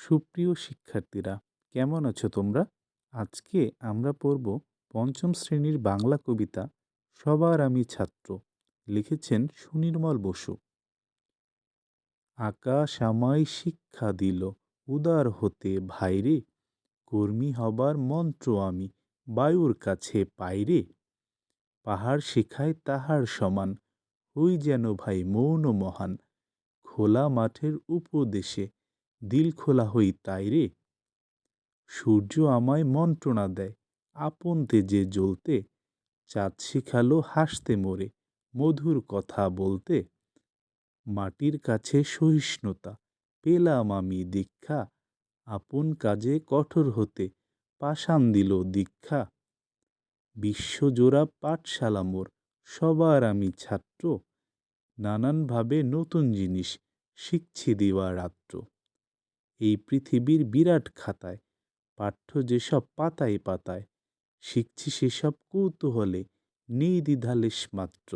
সুপ্রিয় শিক্ষার্থীরা, কেমন আছো তোমরা? আজকে আমরা পড়ব পঞ্চম শ্রেণির বাংলা কবিতা সবার আমি ছাত্র, লিখেছেন সুনির্মল বসু। আকাশ আমায় শিক্ষা দিল, উদার হতে ভাইরে, কর্মী হবার মন্ত্র আমি বায়ুর কাছে পাইরে পাহাড় শেখায় তাহার সমান হই যেন ভাই মৌন মহান, খোলা মাঠের উপদেশে দিল খোলা হই তাই রে। সূর্য আমায় মন্ত্রণা দেয়, আপন তেজে জ্বলতে, চাঁদ শিখালো হাসতে মোরে, মধুর কথা বলতে। মাটির কাছে সহিষ্ণুতা, পেলাম আমি দীক্ষা, আপন কাজে কঠোর হতে, পাষাণ দিল দীক্ষা। বিশ্বজোড়া পাঠশালা মোর, সবার আমি ছাত্র, নানানভাবে নতুন জিনিস শিখছি দিবা রাত্র এই পৃথিবীর বিরাট খাতায় পাঠ্য যেসব পাতায় পাতায় শিখছি সেসব কৌতূহলে নেই দ্বিধালেশ মাত্র।